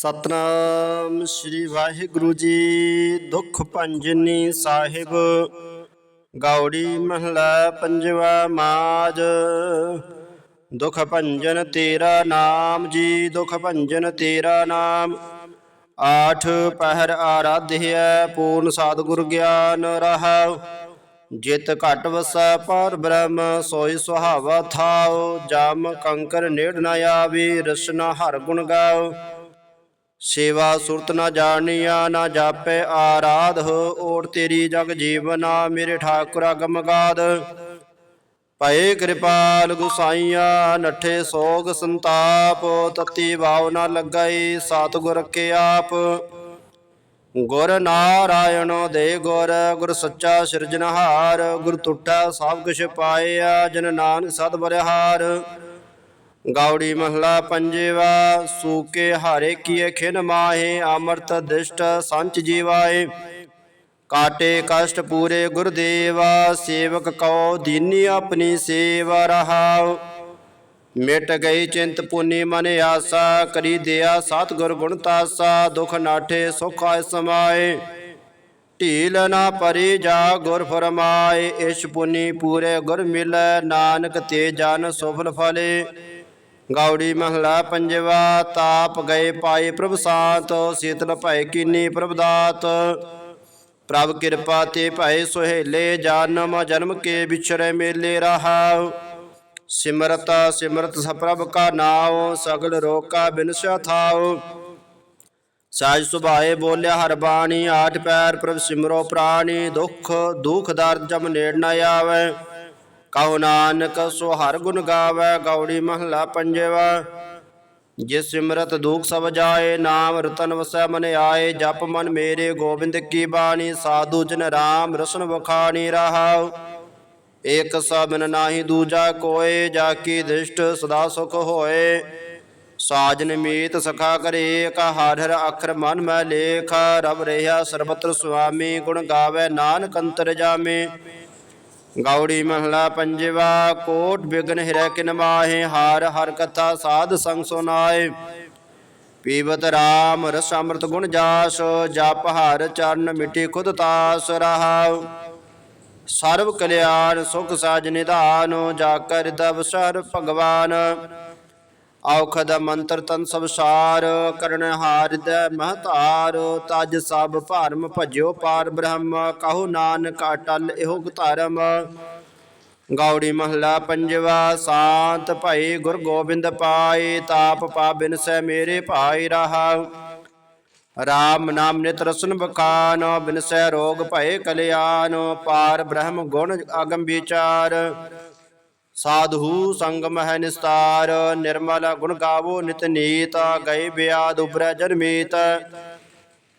ਸਤਨਾਮ ਸ੍ਰੀ ਵਾਹਿਗੁਰੂ ਜੀ। ਦੁਖ ਭੰਜਨੀ ਸਾਹਿਬ, ਗੌੜੀ ਮਹਲਾ ਪੰਜਵਾ ਮਾਜ। ਦੁਖ ਭੰਜਨ ਤੇਰਾ ਨਾਮ ਜੀ, ਦੁਖ ਭੰਜਨ ਤੇਰਾ ਨਾਮ। ਆਠ ਪਹਿਰ ਆਰਾਧਿਆ ਪੂਰਨ ਸਤਿਗੁਰ ਗਿਆਨ ਰਹਾਉ। ਜਿਤ ਘਟ ਵਸੈ ਪਰ ਬ੍ਰਹਮ, ਸੋਈ ਸੁਹਾਵਾ ਥਾਉ। ਜਮ ਕੰਕਰ ਨੇੜ ਨ ਆਵੇ ਰਸਨਾ ਹਰ ਗੁਣ ਗਾਉ। ਸੇਵਾ ਸੁਰਤ ਨਾ ਜਾਣੀਆ, ਨਾ ਜਾਪੇ ਆਰਾਧ, ਓਟ ਤੇਰੀ ਜਗ ਜੀਵਨਾ, ਮੇਰੇ ਠਾਕੁਰ ਅਗਮ ਗਾਦ। ਭਏ ਕਿਰਪਾਲ ਗੁਸਾਈਆ, ਨਠੇ ਸੋਗ ਸੰਤਾਪ ਤਤੀ ਭਾਵ ਨਾ ਲੱਗਈ ਸਤਿਗੁਰ ਕੇ ਆਪ। ਗੁਰ ਨਾਰਾਇਣ ਦੇ ਗੁਰ ਗੁਰ ਸੱਚਾ ਸਿਰਜਨਹਾਰ ਗੁਰ ਟੁੱਟਾ ਸਭ ਕੁਛ ਪਾਇਆ, ਜਨ ਨਾਨਕ ਸਦ ਬਰਿਹਾਰ ਗਾਉੜੀ ਮਹਲਾ ਪੰਜੇਵਾ, ਸੂਕੇ ਹਾਰੇ ਕੀਏ ਖਿਨ ਮਾਹੇ, ਅਮਰਤ ਦਿਸ਼ਟ ਸੰਚ ਜੀਵਾਏ। ਕਾਟੇ ਕਸ਼ਟ ਪੂਰੇ ਗੁਰਦੇਵਾ, ਸੇਵਕ ਕਉ ਦੀਨੀ ਆਪਣੀ ਸੇਵਾ ਰਹਾਉ। ਮਿਟ ਗਈ ਚਿੰਤ ਪੁਨੀ ਮਨ ਆਸਾ, ਕਰੀ ਦਿਆ ਸਤਿਗੁਰ ਗੁਣ ਤਾਸਾ, ਦੁਖ ਨਾਠੇ ਸੁਖ ਆਇ ਸਮਾਏ। ਢੀਲ ਨਾ ਪਰੀ ਜਾ ਗੁਰ ਫਰਮਾਏ, ਇਸ਼ ਪੁਨੀ ਪੂਰੇ ਗੁਰ ਮਿਲੈ, ਨਾਨਕ ਤੇ ਜਨ ਸੁਫਲ ਫਲੇ। ਗੌੜੀ ਮਹਲਾ ਪੰਜਵਾ, ਤਾਪ ਗਏ ਪਾਏ ਪ੍ਰਭ ਸਾਤ, ਸੀਤਲ ਭੈ ਕੀਨੀ ਪ੍ਰਭ ਦਾਤ। ਪ੍ਰਭ ਕਿਰਪਾ ਤੇ ਭੈ ਸੁਹੇਲੇ, ਜਨਮ ਜਨਮ ਕੇ ਵਿਛਰੇ ਮੇਲੇ ਰਹਾਉ ਸਿਮਰਤ ਸਿਮਰਤ ਸਪਰਭ ਕਾ ਨਾਉ, ਸਗਲ ਰੋਕਾ ਬਿਨਸਾ ਥਾਉ ਸਾਜ ਸੁਭਾਏ ਬੋਲਿਆ ਹਰ ਬਾਣੀ, ਆਠ ਪੈਰ ਪ੍ਰਭ ਸਿਮਰੋ ਪ੍ਰਾਣੀ, ਦੁਖ ਦੁਖ ਦਰਦ ਜਮ ਨੇੜ ਨ ਆਵੇ। ਕਹੋ ਨਾਨਕ ਸੋ ਹਰ ਗੁਣ ਗਾਵੇ ਗੌੜੀ ਮਹਲਾ ਪੰਜਵਾ। ਜਿਸ ਸਿਮਰਤ ਦੁਖ ਸਭ ਜਾਏ, ਨਾਮ ਰਤਨ ਵਸੈ ਮਨ ਆਏ, ਜਪ ਮਨ ਮੇਰੇ ਗੋਬਿੰਦ ਕੀ ਬਾਣੀ, ਸਾਧੂ ਜਨ ਰਾਮ ਰਸਨ ਵਖਾਣੀ ਰਹਾਉ। ਏਕ ਸਬਨ ਨਾਹੀ ਦੂਜਾ ਕੋਏ, ਜਾ ਕੀ ਦ੍ਰਿਸ਼ਟ ਸਦਾ ਸੁਖ ਹੋਏ। ਸਾਜਨ ਮੀਤ ਸਖਾ ਕਰੇ, ਕਾ ਹਰ ਹਰ ਅਖਰ ਮਨ ਮੈਂ ਲੇਖ। ਰਬ ਰਹਿਆ ਸਰਬਤਰ ਸੁਆਮੀ, ਗੁਣ ਗਾਵੇ, ਨਾਨਕ ਅੰਤਰ ਜਾਮੇ। ਗੌੜੀ ਮਹਲਾ ਪੰਜਵਾ, ਕੋਟ ਬਿਗਨ ਹਿਰੈ ਕਿਨ ਮਾਹੇ, ਹਾਰ ਹਰ ਕਥਾ ਸਾਧ ਸੰਗ ਸੁਨਾਏ ਪੀਵਤ ਰਾਮ ਰਸ ਅੰਮ੍ਰਿਤ ਗੁਣ ਜਾਸ, ਜਪ ਹਰ ਚਰਨ ਮਿਟੀ ਖੁਦ ਤਾਸ ਰਹਾਉ। ਸਰਬ ਕਲਿਆਣ ਸੁਖ ਸਾਜ ਨਿਧਾਨ ਜਾ ਕਰ ਦਬ ਸਰ ਭਗਵਾਨ। ਔਖਦ ਮੰਤਰ ਤਨ ਸਭ ਸਾਰ ਕਰਨ ਹਾਰਿਦੈ ਮਹਤਾਰ, ਤਜ ਸਭ ਭਰਮ ਭਜਿਓ ਪਾਰ ਬ੍ਰਹਮ, ਕਹੋ ਨਾਨਕ ਅਟਲ ਇਹੋ ਧਰਮ। ਗੌੜੀ ਮਹਲਾ ਪੰਜਵਾ, ਸ਼ਾਂਤ ਭਈ ਗੁਰ ਗੋਬਿੰਦ ਪਾਏ, ਤਾਪ ਪਾ ਬਿਨਸੈ ਮੇਰੇ ਭਾਈ ਰਹਾ। ਰਾਮ ਨਾਮ ਨਿਤ ਰਸਨ ਬਖਾਨ ਬਿਨਸੈ ਰੋਗ ਭਏ ਕਲਿਆਣ ਪਾਰ ਬ੍ਰਹਮ ਗੁਣ ਅਗਮ ਵਿਚਾਰ ਸਾਧੂ ਸੰਗਮ ਹੈ ਨਿਸਤਾਰ, ਨਿਰਮਲ ਗੁਣ ਗਾਵੋ ਨਿਤ ਨੀਤ, ਗਏ ਬਿਆਦ ਉਬਰੈ ਜਨਮੀਤ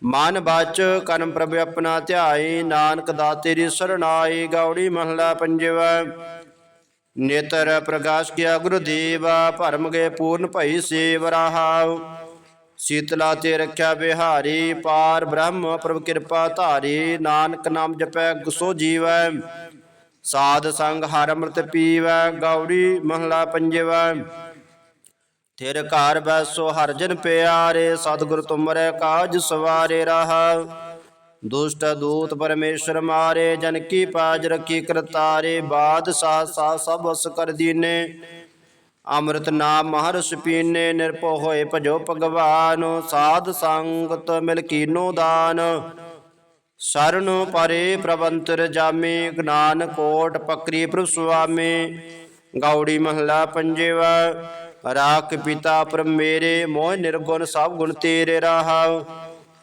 ਮਨ ਬਾਚ, ਕਰਮ ਪ੍ਰਭ ਆਪਣਾ ਧਿਆਈ, ਨਾਨਕ ਦਾਤੇਰੀ ਸਰਣਾਈ, ਗੌੜੀ ਮਹਲਾ ਪੰਜਵਾ। ਨੇਤਰ ਪ੍ਰਕਾਸ਼ ਕੀਆ ਗੁਰਦੇਵ, ਭਰਮ ਗਏ ਪੂਰਨ ਭਈ ਸੇਵ ਰਹਾਉ। ਸੀਤਲਾ ਤੇ ਰੱਖਿਆ ਬਿਹਾਰੀ, ਪਾਰ ਬ੍ਰਹਮ ਪ੍ਰਭ ਕਿਰਪਾ ਧਾਰੀ, ਨਾਨਕ ਨਾਮ ਜਪੈ ਗੁਸੋ ਜੀਵੈ। ਸਾਧ ਸੰਗ ਹਰ ਅੰਮ੍ਰਿਤ ਪੀਵੈ ਗੌੜੀ ਮਹਲਾ ਪੰਜਵਾ। ਥਿਰ ਘਰ ਬੈਸੋ ਹਰ ਜਨ ਪਿਆਰੇ, ਸਤਿਗੁਰ ਤੁਮਰੇ ਕਾਜ ਸਵਾਰੇ ਰਹਾ। ਦੁਸ਼ਟ ਦੂਤ ਪਰਮੇਸ਼ਰ ਮਾਰੇ, ਜਨ ਕੀ ਪਾਜ ਰਖੀ ਕਰਤਾਰੇ, ਬਾਦਸ਼ਾਹ ਸਾ ਸਭ ਵਸ ਕਰ ਦੀਨੇ। ਅੰਮ੍ਰਿਤ ਨਾਮ ਮਹਰਸ ਪੀਨੇ, ਨਿਰਭਉ ਹੋਏ ਭਜੋ ਭਗਵਾਨ। ਸਾਧ ਸੰਗਤ ਮਿਲ ਕੀਨੋ ਦਾਨ। ਸ਼ਰਨ ਪਰੇ ਪ੍ਰਬੰਤਰ ਜਾਮੇ ਗਨਾਨ ਕੋਟ ਪਕਰੀ ਪ੍ਰਭ ਸੁਆਮੀ। ਗੌੜੀ ਮਹਲਾ ਪੰਜਵਾ, ਰਾਖ ਪਿਤਾ ਪਰ ਮੇਰੇ, ਮੋਹ ਨਿਰਗੁਣ ਸਭ ਗੁਣ ਤੇਰੇ ਰਹਾਉ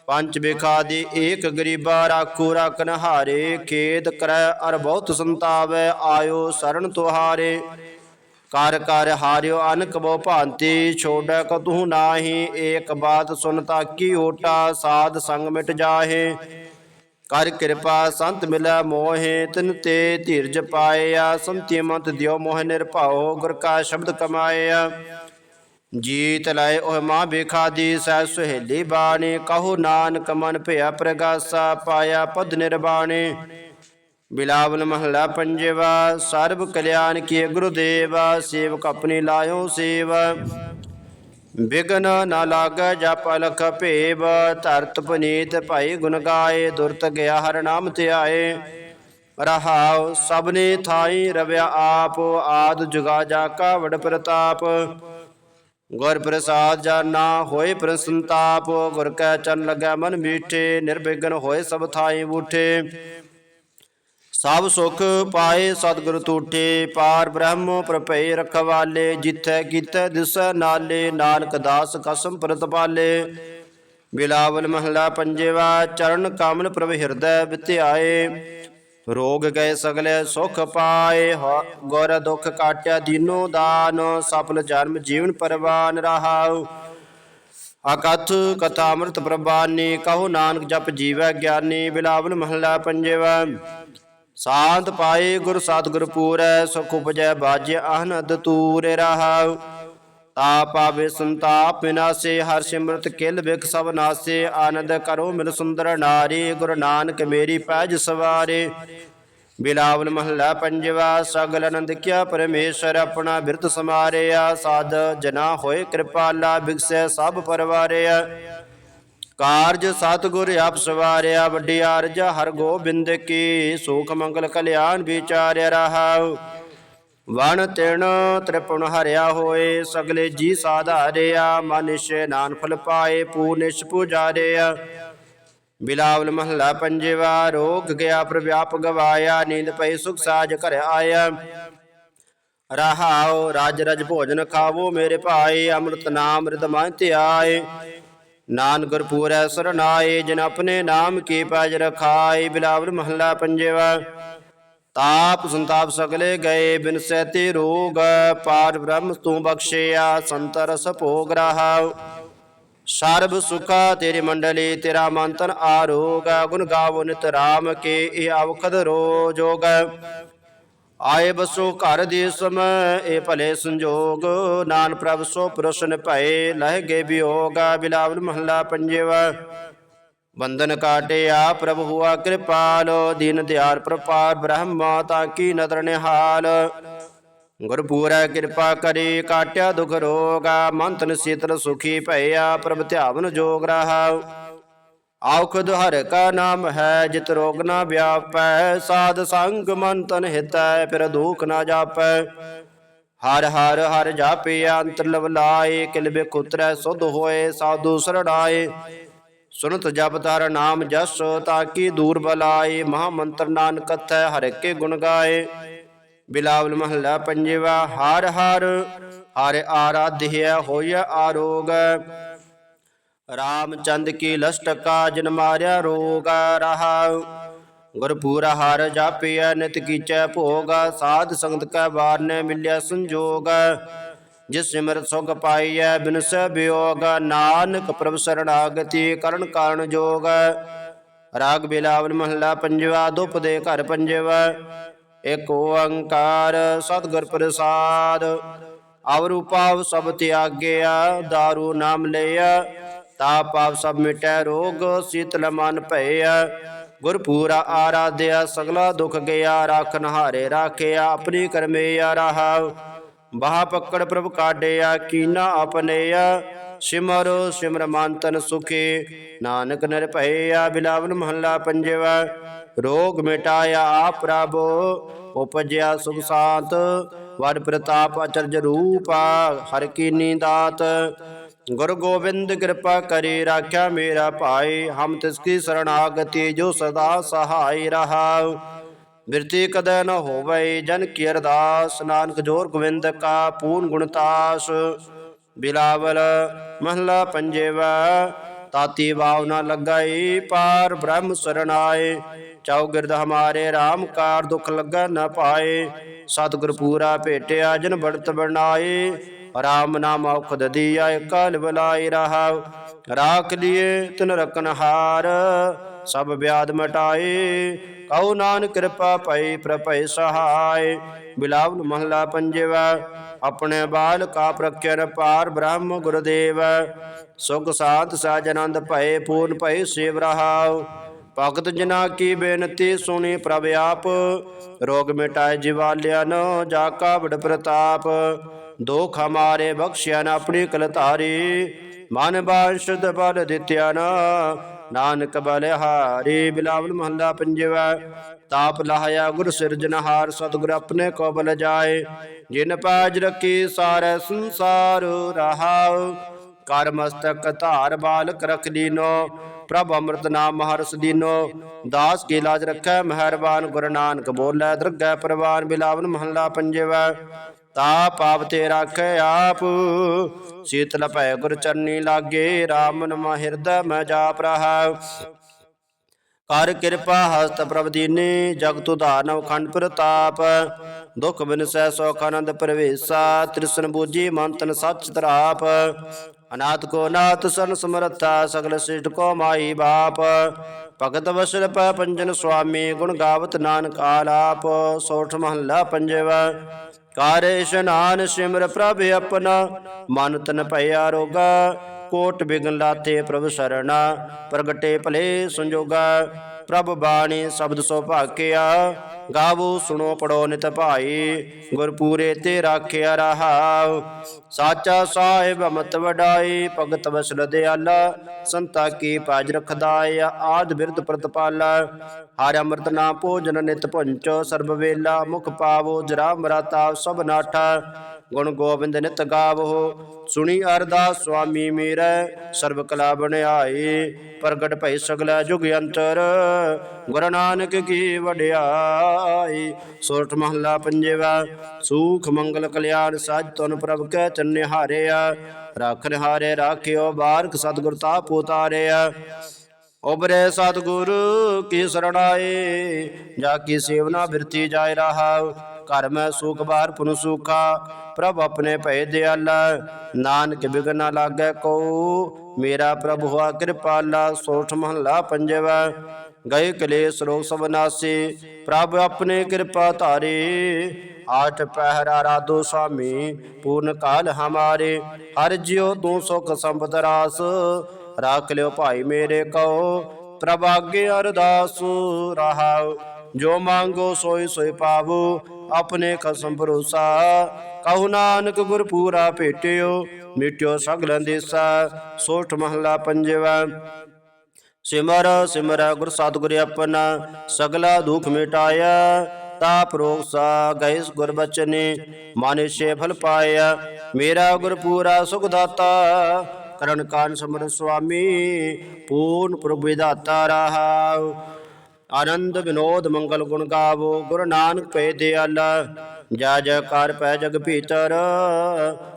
ਪੰਜ ਬਿਖਾ ਦੇ ਏਕ ਗਰੀਬਾ, ਰਾਖੂ ਰਕਨ ਹਾਰੇ ਖੇਦ ਕਰੈ ਅਰ ਬਹੁਤ ਸੰਤਾਵੈ, ਆਇਓ ਸਰਣ ਤੁਹਾਰੇ। ਕਰ ਕਰ ਹਾਰਿਓ ਅਨਕ ਬੋ ਭਾਂਤੀ, ਛੋੜੈ ਕਤੂ ਨਾਹੀ, ਏਕ ਬਾਤ ਸੁਨ ਤਾਕੀ ਓਟਾ, ਸਾਧ ਸੰਗ ਮਿਟ ਜਾਹੇ। ਕਰ ਕਿਰਪਾ ਸੰਤ ਮਿਲੈ ਮੋਹਿ, ਤਿਨ ਤੇ ਧੀਰਜ ਪਾਇਆ, ਸੰਤੀ ਮਤ ਦਿਓ ਮੋਹ ਨਿਰਭਉ, ਗੁਰ ਕਾ ਸ਼ਬਦ ਕਮਾਇਆ। ਜੀਤ ਲਾਏ ਉਹ ਮਾਂ ਬੇਖਾ ਦੀ ਸਹਿ ਸੁਹੇਲੀ ਬਾਣੀ, ਕਹੋ ਨਾਨਕ ਮਨ ਭਿਆ ਪ੍ਰਗਾਸਾ, ਪਾਇਆ ਪਦ ਨਿਰਬਾਣੇ। ਬਿਲਾਵਲ ਮਹਲਾ ਪੰਜਵਾ, ਸਰਬ ਕਲਿਆਣ ਕੀ ਗੁਰਦੇਵਾ, ਸੇਵਕ ਆਪਣੀ ਲਾਇਓ ਸੇਵਾ। ਬਿਗਨ ਨਾ ਲਾਗੈ ਜਪ ਅਲਖ ਭੇਬ ਧਰਤ ਪੁਨੀਤ ਭਾਈ ਗੁਣ ਗਾਏ, ਦੁਰਤ ਗਿਆ ਹਰ ਨਾਮ ਧਿਆਏ। ਰਹਾਉ ਸਭਨੇ ਥਾਈ ਰਵਿਆ ਆਪ, ਆਦ ਜੁਗਾ ਜਾ ਕਾ ਵਡ ਪ੍ਰਤਾਪ। ਗੁਰ ਪ੍ਰਸਾਦ ਜਾਨਾ ਹੋਏ ਪ੍ਰਸੰਤਾਪ, ਗੁਰ ਕੈ ਚਰਨ ਲੱਗੈ ਮਨ ਮੀਠੇ, ਨਿਰਵਿਘਨ ਹੋਏ ਸਭ ਥਾਈ ਬੂਠੇ। ਸਭ ਸੁਖ ਪਾਏ ਸਤਿਗੁਰ ਟੂਟੇ ਪਾਰ ਬ੍ਰਹਮ ਪ੍ਰਭੇ ਰਖਵਾਲੇ, ਜਿਥੈ ਕੀਤੈ ਦਿਸੈ ਨਾਲੇ, ਨਾਨਕ ਦਾਸ ਕਸਮ ਪ੍ਰਤਪਾਲੇ ਬਿਲਾਵਲ ਮਹਲਾ ਪੰਜਵਾ, ਚਰਨ ਕਮਲ ਪ੍ਰਭ ਹਿਰਦੈ ਵਿਧਿਆਏ ਰੋਗ ਗਏ ਸਗਲੇ ਸੁਖ ਪਾਏ, ਹ- ਗੁਰ ਦੁਖ ਕਾਟਿਆ ਦੀਨੋ ਦਾਨ, ਸਫਲ ਜਨਮ ਜੀਵਨ ਪਰਵਾਨ ਰਹਾਉ। ਅਕਥ ਕਥਾ ਅੰਮ੍ਰਿਤ ਪ੍ਰਬਾਨੀ ਕਹੋ ਨਾਨਕ ਜਪ ਜੀਵੈ ਗਿਆਨੀ, ਬਿਲਾਵਲ ਮਹਲਾ ਪੰਜਵਾ। ਸਾਧ ਪਾਏ ਗੁਰ ਸਤਿਗੁਰ ਪੂਰੈ, ਸੁਖ ਉਪਜੈ, ਬਾਜੈ ਆਨੰਦ ਤੂਰੇ ਰਹਾਉ। ਤਾ ਪਾਵੇ ਸੰਤਾਪ ਵਿਨਾਸੇ, ਹਰ ਸਿਮਰਤ ਕਿਲ ਬਿਖ ਸਭ ਨਾਸੇ। ਆਨੰਦ ਕਰੋ ਮਿਲ ਸੁੰਦਰ ਨਾਰੀ, ਗੁਰੂ ਨਾਨਕ ਮੇਰੀ ਪੈਜ ਸਵਾਰੇ। ਬਿਲਾਵਲ ਮਹੱਲਾ ਪੰਜਵਾ, ਸਗਲ ਆਨੰਦ ਕਿਆ ਪਰਮੇਸ਼ਰ ਆਪਣਾ ਬਿਰਤ ਸਮਾਰਿਆ। ਸਾਧ ਜਨਾ ਹੋਏ ਕਿਰਪਾਲਾ, ਬਿਗਸੈ ਸਭ ਪਰਵਾਰਿਆ। ਕਾਰਜ ਸਤਿਗੁਰ ਆਪ ਸਵਾਰਿਆ, ਵੱਡੀ ਅਰਜ ਹਰ ਗੋਬਿੰਦ ਕੀ। ਸੁਖ ਮੰਗਲ ਕਲਿਆਣ ਵਿਚਾਰਿਆ ਰਹਾਉ। ਵਣ ਤਿਣ ਤ੍ਰਿਪੁਣ ਹਰਿਆ ਹੋਏ, ਸਗਲੇ ਜੀ ਸਾਧਾਰਿਆ। ਮਨਿਸ਼ ਨਾਨ ਫਲ ਪਾਏ ਪੂਨਿਸ਼ ਪੁਜਾਰਿਆ। ਬਿਲਾਵਲ ਮਹੱਲਾ ਪੰਜਵਾ, ਰੋਗ ਗਿਆ ਪ੍ਰਵਿਆਪ ਗਵਾਇਆ, ਨੀਂਦ ਪਈ ਸੁਖ ਸਾਜ ਘਰ ਆਇਆ। ਰਹਾਉ, ਰਾਜ ਰਜ ਭੋਜਨ ਖਾਵੋ ਮੇਰੇ ਭਾਈ ਅੰਮ੍ਰਿਤ ਨਾਮ ਰਿਦਮਾਨ ਧਿਆਏ। ਨਾਨਕ ਗੁਰਪੂਰੈ ਸਰਨਾਏ ਜਿਨ ਆਪਣੇ ਨਾਮ ਕੀ ਪੈਜ ਰਖਾਏ, ਬਿਲਾਵਲ ਮਹੱਲਾ ਪੰਜਵਾ। ਤਾਪ ਸੰਤਾਪ ਸਗਲੇ ਗਏ, ਬਿਨ ਸਹਿਤੇ ਰੋਗ ਪਾਰ ਬ੍ਰਹਮ ਤੂੰ ਬਖਸ਼ਿਆ ਸੰਤਰ ਸਭੋਗ ਰਹਾਉ ਸਰਬ ਸੁਖਾ ਤੇਰੀ ਮੰਡਲੀ, ਤੇਰਾ ਮੰਤਨ ਆਰੋਗ। ਗੁਣ ਗਾਵੋ ਨਿਤ ਰਾਮ ਕੇ, ਇਹ ਅਵਖਦ ਰੋਜੋਗ। ਆਏ ਬਸੋ ਘਰ ਦੇ ਸਮ, ਇਹ ਭਲੇ ਸੰਜੋਗ। ਨਾਨ ਪ੍ਰਭ ਸੋ ਪ੍ਰਸਨ ਭਏ, ਲਹਿ ਗੇ ਵਿਯੋਗ। ਬਿਲਾਵਲ ਮਹੱਲਾ ਪੰਜਵਾ। ਬੰਧਨ ਕਾਟਿਆ ਪ੍ਰਭ ਹੁਆ ਕਿਰਪਾਲ। ਦੀਨ ਦਿਆਰ ਪ੍ਰਪਾਰ ਬ੍ਰਹਮਾ ਤਾਂ ਕੀ ਨਦਰ ਨਿਹਾਲ। ਗੁਰ ਪੂਰੈ ਕਿਰਪਾ ਕਰੀ, ਕਾਟਿਆ ਦੁਖ ਰੋਗਾ। ਮੰਤਨ ਸੀਤਲ ਸੁਖੀ ਭਇਆ, ਪ੍ਰਭ ਧਿਆਵਨ ਜੋਗ ਰਹਾਉ ਆਉਖਦ ਹਰ ਕਾ ਨਾਮ ਹੈ, ਜਿਤ ਰੋਗ ਨਾ ਵਿਆਪੈ, ਸਾਧ ਸੰਗ ਮਨ ਤਨ ਹਿਤੈ, ਫਿਰ ਦੁਖ ਨਾ ਜਾਪੈ। ਹਰ ਹਰ ਹਰ ਜਾਪਿਆ ਅੰਤਰ ਲਵ ਲਾਏ, ਕਿਲ ਬਿਖ ਉਤਰੈ ਸੁਧ ਹੋਏ, ਸਾਧੂ ਸਰਣਾਏ। ਸੁਨਤ ਜਪ ਤਾਰ ਨਾਮ ਜਸ, ਤਾਕੀ ਦੂਰ ਬਲਾਏ, ਮਹਾ ਮੰਤਰ ਨਾਨਕ ਕਥੈ ਹਰ ਕੇ ਗੁਣ ਗਾਏ। ਬਿਲਾਵਲ ਮਹੱਲਾ ਪੰਜਵਾ, ਹਰ ਹਰ ਹਰ ਆਰਾਧਿਆ ਹੋਇਆ ਆਰੋਗ। ਰਾਮਚੰਦ ਕੀ ਲਸਟਕਾ ਜਨ ਮਾਰਿਆ ਰੋਗ ਰਹਾ। ਗੁਰਪੂਰਾ ਹਰ ਜਾਪਿਆ ਨਿਤ ਕੀਚੈ ਭੋਗ ਸਾਧ ਸੰਗਤ ਕੈ ਵਾਰ ਨੇ ਮਿਲਿਆ ਸੰਜੋਗ। ਜਿਸ ਸਿਮਰਤ ਸੁਖ ਪਾਈਐ ਬਿਨਸ ਬਿਯੋਗ ਨਾਨਕ ਪ੍ਰਭ ਸਰਣਾਗਤੀ ਕਰਨ ਕਾਰਨ ਜੋਗ। ਰਾਗ ਬਿਲਾਵਲ ਮਹੱਲਾ ਪੰਜਵਾ, ਦੁਪ ਦੇ ਘਰ ਪੰਜਵਾ। ਏਕ ਓੰਕਾਰ ਸਤਿਗੁਰ ਪ੍ਰਸਾਦ। ਅਵਰੂ ਪਾਵ ਸਭ ਤਿਆਗਿਆ, ਦਾਰੂ ਨਾਮ ਲਿਆ ਤਾਪ ਪਾਪ ਸਭ ਮਿਟੈ ਰੋਗ, ਸੀਤਲ ਮਨ ਭਇਆ। ਗੁਰਪੂਰਾ ਆਰਾਧਿਆ, ਸਗਲਾ ਦੁਖ ਗਿਆ ਰਾਖਨ ਹਾਰੇ ਰਾਖਿਆ, ਆਪਣੀ ਕਰਮਿਆ ਰਹਾ ਬਾਹ ਪਕੜ ਪ੍ਰਭ ਕਾਢਿਆ, ਕੀਨਾ ਆਪਨੇਆ। ਸਿਮਰ ਸਿਮਰ ਮੰਤਨ ਸੁਖੇ। ਨਾਨਕ ਨਿਰਭਇਆ ਬਿਲਾਵਲ ਮਹੱਲਾ ਪੰਜਵਾ। ਰੋਗ ਮਿਟਾਇਆ ਆ ਪ੍ਰਭ, ਉਪਜਿਆ ਸੁਖ ਸਾਤ। ਵਡ ਪ੍ਰਤਾਪ ਅਚਰਜ ਰੂਪ, ਹਰ ਕੀਨੀ ਦਾਤ ਗੁਰ ਗੋਬਿੰਦ ਕਿਰਪਾ ਕਰੀ ਰਾਖਿਆ ਮੇਰਾ ਭਾਈ, ਹਮ ਤਿਸ ਕੀ ਸਰਣਾਗਤੀ ਜੋ ਸਦਾ ਸਹਾਈ ਰਹਾ। ਬਿਰਤੀ ਕਦੈ ਨ ਹੋਵੇ ਜਨ ਕੀ ਅਰਦਾਸ, ਨਾਨਕ ਜੋਰ ਗੋਬਿੰਦ ਕਾ ਪੂਰਨ ਗੁਣਤਾਸ ਬਿਲਾਵਲ ਮਹਲਾ ਪੰਜਵਾ, ਤਾਤੀ ਵਾਵ ਭਾਵਨਾ ਲਗਾਈ, ਪਾਰ ਬ੍ਰਹਮ ਸਰਣਾਏ। ਚੌਗਿਰਦ ਹਮਾਰੇ RAM ਕਾਰ ਦੁਖ ਲੱਗਾ ਨ ਪਾਏ। ਸਤਿਗੁਰ ਪੂਰਾ ਭੇਟਿਆ ਜਨ ਬੜਤ ਬਣਾਏ ਰਾਮ ਨਾਮ ਔਖਦ ਦੀਆ ਕਲ ਬਲਾਈ ਰਹਾ ਰਾਖ ਲਿਏ ਤਨ ਰਕਨ ਹਾਰ, ਸਭ ਵਿਆਦ ਮਟਾਏ। ਕਉ ਨਾਨਕ ਕਿਰਪਾ ਪਈ ਪ੍ਰਭੈ ਸਹਾਇ ਬਿਲਾਵਲ ਮਹਲਾ ਪੰਜਵਾ, ਆਪਣੇ ਬਾਲ ਕਾ ਪ੍ਰਖਿਆਨ ਪਾਰ ਬ੍ਰਹਮ ਗੁਰਦੇਵ। ਸੁਖ ਸਾਧ ਸਾਜ ਆਨੰਦ ਭਏ, ਪੂਰਨ ਭਏ ਸੇਵ ਰਹਾਉ। ਭਗਤ ਜਨਾ ਕੀ ਬੇਨਤੀ ਸੁਣੀ ਪ੍ਰਭ ਆਪ, ਰੋਗ ਮਿਟਾਏ ਜਿਵਾਲਿਆ ਨੋ, ਜਾ ਕਾ ਬੜ ਪ੍ਰਤਾਪ। ਦੋਖ ਹਮਾਰੇ ਬਖਸ਼ਿਆ ਨਾ ਆਪਣੀ ਕਲ ਮਨ ਬਾਸ਼ਦ ਬਲ ਦਿੱਤਿਆ ਨਾ, ਨਾਨਕ ਬਲਿਹਾਰੀ। ਬਿਲਾਵਲ ਮਹੱਲਾ ਪੰਜਵਾ, ਤਾਪ ਲਹਾਇਆ ਗੁਰ ਸਿਰਜਨਹਾਰ ਸਤਿਗੁਰ ਆਪਣੇ ਕੋ ਬਲ ਜਾਏ। ਜਿਨ ਪਾਜ ਰੱਖੀ ਸਾਰੇ ਸੰਸਾਰ ਰਹਾਉ। ਕਰ ਮਸਤਕ ਧਾਰ ਬਾਲਕ ਰਖ ਲੀਨੋ ਪ੍ਰਭ ਅੰਮ੍ਰਿਤ ਨਾਮ ਹਰਸ ਦੀਨੋ। ਦਾਸ ਕੀ ਲਾਜ ਰੱਖੈ, ਮਿਹਰਬਾਨ ਗੁਰੂ ਨਾਨਕ ਬੋਲੇ, ਦਰਗਹਿ ਪ੍ਰਵਾਨ ਬਿਲਾਵਨ ਮਹੱਲਾ ਪੰਜਵਾ। ਤਾ ਪਾਪ ਤੇ ਰਾਖੈ ਆਪ। ਸੀਤਲ ਭੈ ਗੁਰ ਚਰਨੀ ਲਾਗੇ RAM ਨਮਾ ਹਿਰਦੈ ਮੈਂ ਜਾਪ ਰਹਾ। ਕਰ ਕਿਰਪਾ ਹਸਤ ਪ੍ਰਭ ਦੀਨੇ, ਜਗਤ ਉਧਾਰਨਵ ਖੰਡ ਪ੍ਰਤਾਪ। ਦੁਖ ਬਿਨਸੈ ਸੋਖ ਆਨੰਦ ਪ੍ਰਵੇਸ਼ਾ, ਤ੍ਰਿਸ਼ਨ ਬੂਜੀ ਮਨ ਤਨ ਸੱਚ ਤਰਾਪ। ਅਨਾਥ ਕੋ ਨਾਥ ਸਨ ਸਮਰੱਥਾ, ਸਗਲ ਸਿਸ਼ਟ ਕੋ ਮਾਈ ਬਾਪ। ਭਗਤ ਵਸਲ ਪੈ ਪੰਜਨ ਸੁਆਮੀ, ਗੁਣ ਗਾਵਤ ਨਾਨਕ ਆਲਾਪ। ਸੋਠ ਮਹੱਲਾ ਪੰਜਵਾ। ਕਾਰੇ ਇਸ਼ਨਾਨ ਸਿਮਰ ਪ੍ਰਭ ਆਪਣਾ ਮਨ ਤਨ ਭਇਆ ਰੋਗਾ। ਕੋਟ ਬਿਗਨ ਲਾਤੇ ਪ੍ਰਭ ਸਰਣਾ, ਪ੍ਰਗਟੇ ਭਲੇ ਸੰਜੋਗਾ, ਪ੍ਰਭ ਬਾਣੀ ਸ਼ਬਦ ਸੋ ਭਾਕਿਆ ਗਾਵੋ ਸੁਣੋ ਪੜੋ ਨਿਤ ਭਾਈ, ਗੁਰਪੂਰੇ ਤੇ ਰਾਖਿਆ ਰਹਾਉ ਸਾਚਾ ਸਾਹਿਬ ਅਮਤ ਵਡਾਈ, ਭਗਤ ਵਸਲ ਦਿਆਲਾ, ਸੰਤਾ ਕੀ ਪਾਜ ਰਖਦਾਇ ਆਦ ਬਿਰਧ ਪ੍ਰਤਪਾਲਾ। ਹਰ ਅੰਮ੍ਰਿਤ ਨਾਮ ਭੋਜਨ ਨਿਤ ਭੰਚੋ, ਸਰਬ ਵੇਲਾ ਮੁਖ ਪਾਵੋ, ਜਰਾ ਮਰਾਤਾ ਸਭ ਨਾਠਾ। ਗੁਣ ਗੋਬਿੰਦ ਨਿਤ ਗਾਵੋ ਸੁਣੀ ਅਰਦਾਸ ਸੁਆਮੀ ਮੇਰਾ, ਸਰਬ ਕਲਾ ਬਣਾਈ, ਪ੍ਰਗਟ ਭਈ ਸਗਲਾ ਜੁਗ ਅੰਤਰ। ਗੁਰੂ ਨਾਨਕ ਕੀ ਵਡਿਆਈ, ਸੋਰਠ ਮਹੱਲਾ ਪੰਜਵਾ, ਸੂਖ ਮੰਗਲ ਕਲਿਆਣ ਸਾਜ ਤੁਨ ਪ੍ਰਭ ਕੈ ਚੰਨੇ ਹਾਰਿਆ ਰੱਖ ਨਿਹਾਰੇ, ਰਾਖਿਓ ਬਾਰਕ ਸਤਿਗੁਰ ਤਾਪ ਉਤਾਰਿਆ ਉਬਰੇ ਸਤਿਗੁਰ ਕੀ ਸਰਣਾਏ ਜਾ ਕੀ ਸੇਵਨਾ ਬਿਰਤੀ ਜਾਇ ਰਹਾ। ਘਰ ਮੈਂ ਸੁਖ ਬਾਰ ਪੁਨ ਸੁਖਾ, ਪ੍ਰਭ ਆਪਣੇ ਭੈ ਦਿਆਲਾ। ਨਾਨਕ ਬਿਗਨ ਲਾਗੈ ਕੋ ਮੇਰਾ ਪ੍ਰਭ ਹੋਆ ਕਿਰਪਾਲਾ, ਸੋਠ ਮਹੱਲਾ ਪੰਜਵਾ। ਗਏ ਕਲੇਸ਼ ਰੋਗ ਸਭ ਨਾਸੀ, ਪ੍ਰਭ ਆਪਣੇ ਕਿਰਪਾ ਧਾਰੇ। ਆਠ ਪਹਿਰਾ ਰਾਧੋ ਸਾਮੀ, ਪੂਰਨ ਕਾਲ ਹਮਾਰੇ। ਹਰ ਜਿਉ ਤੂੰ ਸੁਖ ਸੰਪਦ ਰਾਸ ਰਾਖ ਲਿਓ ਭਾਈ ਮੇਰੇ ਕਉ ਪ੍ਰਭ ਆਗੇ ਅਰਦਾਸ ਰਹਾਉ ਜੋ ਮੰਗੋ ਸੋਈ ਸੋਈ ਪਾਵੋ ਆਪਣੇ ਕਸਮ ਭਰੋਸਾ ਕਹੂ ਨਾਨਕ ਗੁਰ ਪੂਰਾ ਭੇਟਿਓ ਮਿਟਿਓ ਸਗਲਾਂ ਦੇਸਾ ਸੋਠ ਮਹਲਾ ਪੰਜਵਾ ਸਿਮਰ ਸਿਮਰ ਗੁਰ ਸਤਿਗੁਰ ਆਪਣਾ ਸਗਲਾ ਦੁਖ ਮਿਟਾਇਆ ਤਾਪ ਰੋਗ ਸਾ ਗੈਸ ਗੁਰ ਬਚਨੇ ਮਾਨਿਸ਼ੇ ਫਲ ਪਾਇਆ ਮੇਰਾ ਗੁਰ ਪੂਰਾ ਸੁਖ ਦਾਤਾ ਕਰਨ ਕਾਨ ਸਮਰ ਸੁਆਮੀ, ਪੂਰਨ ਪ੍ਰਭ ਵਿਦਾਤਾ ਰਹਾਉ। ਆਨੰਦ ਵਿਨੋਦ ਮੰਗਲ ਗੁਣ ਗਾਵੋ, ਗੁਰੂ ਨਾਨਕ ਪੈ ਦਿਆਲਾ। ਜਾ ਜੈਕਾਰ ਪੈ ਜਗ ਭੀਤਰ,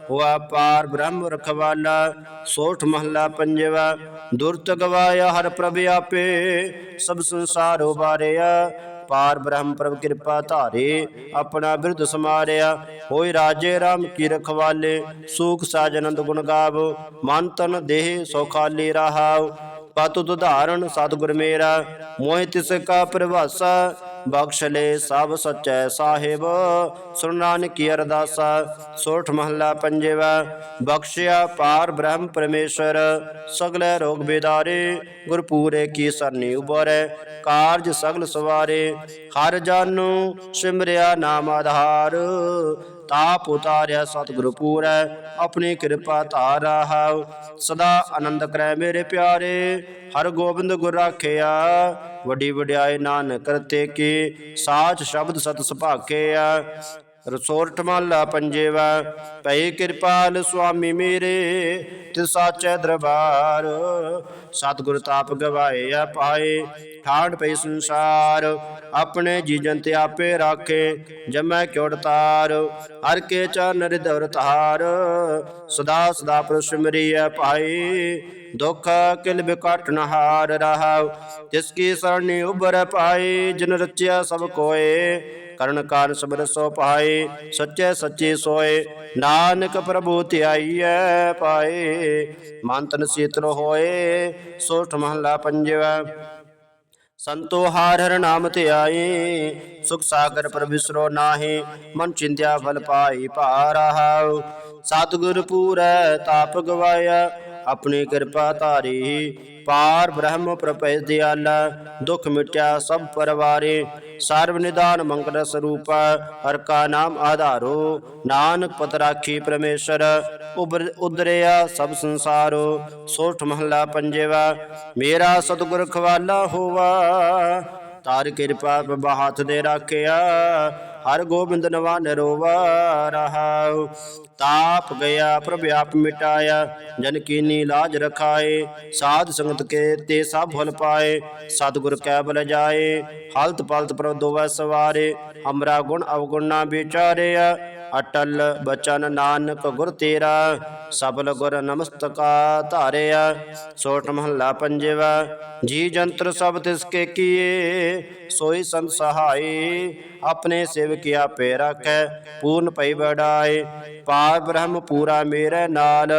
ਹੁਆ ਪਾਰ ਬ੍ਰਹਮ ਰਖਵਾਲਾ। ਸੋਠ ਮਹੱਲਾ ਪੰਜਵਾ, ਦੁਰਤ ਗਵਾਇਆ ਹਰ ਪ੍ਰਭ ਆਪੇ, ਸਭ ਸੰਸਾਰ ਉਬਾਰਿਆ ਪਾਰ ਬ੍ਰਹਮ ਪ੍ਰਭ ਕਿਰਪਾ ਧਾਰੇ, ਆਪਣਾ ਬਿਰਧ ਸਮਾਰਿਆ। ਹੋਏ ਰਾਜੇ ਰਾਮ ਕੀ ਰਖਵਾਲੇ, ਸੂਖ ਸਾਜਨੰਦ ਗੁਣ ਗਾਵੋ। ਮਨ ਤਨ ਦੇਹ ਸੋ ਰਹਾਉ। ਪਤੁ ਤੁਧਾਰਨ ਸਤਿਗੁਰ ਮੇਰਾ, ਮੋਹਿ ਤਿਸ ਕਾ ਪ੍ਰਭਾਸਾ। ਬਖਸ਼ ਲੈ ਸਭ ਸਚੈ ਸਾਹਿਬ। ਸੁਣ ਨਾਨਕ ਅਰਦਾਸ ਸੋਠ ਮਹੱਲਾ ਪੰਜਵਾ। ਬਖਸ਼ਿਆ ਪਾਰ ਬ੍ਰਹਮ ਪਰਮੇਸ਼ਰ, ਸਗਲੇ ਰੋਗ ਬੇਦਾਰੇ, ਗੁਰਪੂਰੇ ਕੀ ਸਰਨੀ ਉਬਰੈ, ਕਾਰਜ ਸਗਲ ਸਵਾਰੇ। ਹਰ ਜਾਨੂ ਸਿਮਰਿਆ ਨਾਮ ਆਧਾਰ। ਤਾਪ ਉਤਾਰਿਆ ਸਤਿਗੁਰ ਪੂਰੈ, ਆਪਣੀ ਕਿਰਪਾ ਧਾਰ ਰਹਾਉ ਸਦਾ ਆਨੰਦ ਕਰੈ ਮੇਰੇ ਪਿਆਰੇ, ਹਰ ਗੋਬਿੰਦ ਗੁਰ ਰਾਖਿਆ ਵੱਡੀ ਵਡਿਆਈ ਨਾਨਕ ਕਰਤੇ ਕੀ, ਸਾਚ ਸ਼ਬਦ ਸਤ ਸੁਭਾਖਿਆ ਰਸੋਰਠ ਮਹਲਾ ਪੰਜੇਵਾ ਪਈ ਕਿਰਪਾਲ ਸੁਆਮੀ ਮੇਰੇ ਤੇ ਸਾਚੈ ਦਰਬਾਰ। ਸਤਿਗੁਰ ਤਾਪ ਗਵਾਏ ਪਾਏ ਠਾੜ ਪਈ ਸੰਸਾਰ, ਆਪਣੇ ਜੀਜਨ ਤੇ ਆਪੇ ਰਾਖੇ, ਜਮੈ ਕਿਉੜ ਤਾਰ ਹਰ ਕੇ ਚਰਨ ਰਿਦਵਰ ਤਾਰ ਸਦਾ ਸਦਾ ਪ੍ਰਸਿਮਰੀਐ ਪਾਈ ਦੁਖ ਕਿਲ ਬਿਕਟ ਨਹਾਰ ਰਹਾਉ ਤਿਸ ਕੀ ਸਰਣੀ ਉਬਰ ਪਾਈ ਜਿਨ ਰਚਿਆ ਸਭ ਕੋਏ ਕਰਨ ਕਾਨ ਸਬਰ ਸੋ ਪਾਏ, ਸੱਚੇ ਸੱਚੇ ਸੋਏ, ਨਾਨਕ ਪ੍ਰਭੂ ਧਿਆਈਐ ਪਾਏ। ਮਨ ਤਨ ਸੀਤਲ ਹੋਏ, ਸੋਠ ਮਹਲਾ ਪੰਜਵਾ। ਸੰਤੋ ਹਾਰ ਹਰ ਨਾਮ ਧਿਆਈ ਸੁਖ ਸਾਗਰ ਪਰ ਵਿਸਰੋ ਨਾਹੀ, ਮਨ ਚਿੰਤਿਆ ਫਲ ਪਾਈ ਪਾ ਰਹਾਉ ਸਤਿਗੁਰ ਪੂਰੈ, ਤਾਪ ਗਵਾਇਆ ਆਪਣੀ ਕਿਰਪਾ ਧਾਰੀ, ਪਾਰ ਬ੍ਰਹਮ ਪ੍ਰਪੈ ਦਿਆਲਾ ਦੁਖ ਮਿਟਿਆ ਸਭ ਪਰਵਾਰੇ ਸਰਬ ਨਿਦਾਨ ਮੰਗਲ ਸਰੂਪ, ਹਰ ਕਾ ਨਾਮ ਆਧਾਰੋ, ਨਾਨਕ ਪਤ ਰਾਖੀ ਪਰਮੇਸ਼ਰ, ਉਬਰ ਉਦਰਿਆ ਸਭ ਸੰਸਾਰੋ, ਸੋਠ ਮਹੱਲਾ ਪੰਜਵਾ, ਮੇਰਾ ਸਤਿਗੁਰ ਖਵਾਲਾ ਹੋਵਾ, ਤਾਰ ਕਿਰਪਾ ਪ੍ਰਭਾ ਹੱਥ ਦੇ ਰਾਖਿਆ ਹਰ ਗੋਬਿੰਦ ਨਵਾ ਨਰੋਵਾ ਰਹਾਉ ਤਾਪ ਗਿਆ, ਪ੍ਰਭ ਆਪ ਮਿਟਾਇਆ, ਜਨ ਕੀਨੀ ਲਾਜ ਰਖਾਏ, ਸਾਧ ਸੰਗਤ ਕੇ ਤੇ ਸਭ ਫਲ ਪਾਏ, ਸਤਿਗੁਰ ਕੈ ਬਲ ਜਾਏ ਹਲਤ ਪਲਤ ਪ੍ਰਭ ਦੋਵੈ ਸਵਾਰੇ, ਹਮਰਾ ਗੁਣ ਅਵਗੁਣ ਨਾ ਵਿਚਾਰਿਆ। ਅਟਲ ਬਚਨ ਨਾਨਕ ਗੁਰ ਤੇਰਾ, ਸਬਲ ਗੁਰ ਨਮਸਤਕਾ ਧਾਰਿਆ। ਸੋਟ ਮਹੱਲਾ ਪੰਜਵਾ, ਜੀ ਜੰਤਰ ਸਭ ਤਿਸ ਕੇ ਕੀਏ, ਸੋਈ ਸੰਤ ਸਹਾਈ, ਆਪਣੇ ਸੇਵਕਿਆ ਪੇ ਰੱਖੈ, ਪੂਰਨ ਭਈ ਬੜਾਏ ਪਾਰ ਬ੍ਰਹਮ ਪੂਰਾ ਮੇਰੇ ਨਾਲ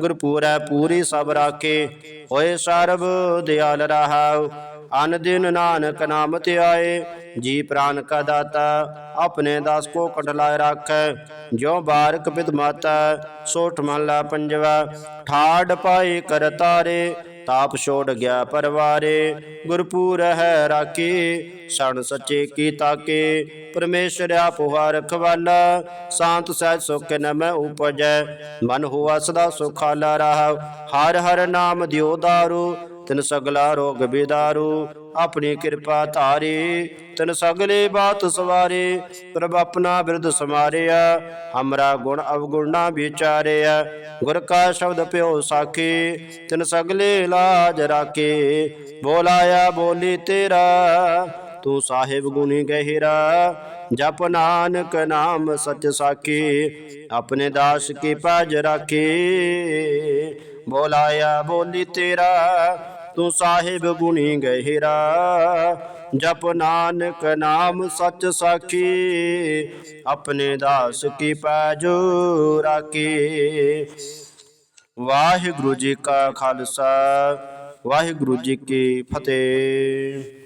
ਗੁਰ ਪੂਰੀ ਸਭ ਰਾਖੇ। ਹੋਏ ਸਰਬ ਦਿਆਲ ਰਹਾਉ ਅਨ ਦਿਨ ਨਾਨਕ ਨਾਮ ਧਿਆਏ, ਜੀ ਪ੍ਰਾਨ ਕਾ ਦਾਤਾ, ਆਪਣੇ ਦਾਸ ਕੋ ਕਟਲਾਏ ਰੱਖੈ, ਜਿਉ ਬਾਰਕ ਪਿਤ ਮਾਤਾ, ਸੋਠ ਮਹਲਾ ਪੰਜਵਾ, ਠਾੜ ਪਾਈ ਕਰ ਤਾਪ ਛੋੜ ਗਿਆ ਪਰਵਾਰੇ, ਗੁਰਪੂਰ ਹੈ ਰਾਖੀ, ਸਣ ਸੱਚੇ ਕੀ ਤਾਕੇ, ਪਰਮੇਸ਼ਰ ਆਪੁਹਾ ਰਖਵਾਲਾ, ਸ਼ਾਂਤ ਸਹਿਜ ਸੁਖ ਨ ਮੈਂ ਉਪਜੈ, ਮਨ ਹੋਆ ਸਦਾ ਸੁਖਾਲਾ ਰਹਾ, ਹਰ ਹਰ ਨਾਮ ਦਿਓ ਦਾਰੂ ਤਿਨ ਸਗਲਾ ਰੋਗ ਬਿਦਾਰੂ, ਆਪਣੀ ਕਿਰਪਾ ਧਾਰੀ। ਤਿਨ ਸਗਲੇ ਬਾਤ ਸਵਾਰੇ, ਪ੍ਰਭ ਆਪਣਾ ਬਿਰਧ ਸਮਾਰਿਆ। ਹਮਰਾ ਗੁਣ ਅਵਗੁਣ ਨਾ ਵਿਚਾਰਿਆ। ਗੁਰ ਕਾ ਸ਼ਬਦ ਪਿਓ ਸਾਖੀ, ਤਿਨ ਸਗਲੇ ਲਾਜ ਰਾਖੇ। ਬੋਲਾਇਆ ਬੋਲੀ ਤੇਰਾ, ਤੂੰ ਸਾਹਿਬ ਗੁਣੀ ਗਹਿਰਾ। ਜਪ ਨਾਨਕ ਨਾਮ ਸਚ ਸਾਖੀ, ਆਪਣੇ ਦਾਸ ਕੀ ਪਾਜ ਰਾਖੀ। ਬੋਲਾਇਆ ਬੋਲੀ ਤੇਰਾ ਤੂੰ ਸਾਹਿਬ ਗੁਣੀ ਗਹਿਰਾ, ਜਪ ਨਾਨਕ ਨਾਮ ਸਚ ਸਾਖੀ, ਆਪਣੇ ਦਾਸ ਕੀ ਪਾਜੋ ਰਾਖੀ। ਵਾਹਿਗੁਰੂ ਜੀ ਕਾ ਖਾਲਸਾ, ਵਾਹਿਗੁਰੂ ਜੀ ਕੀ ਫਤਿਹ।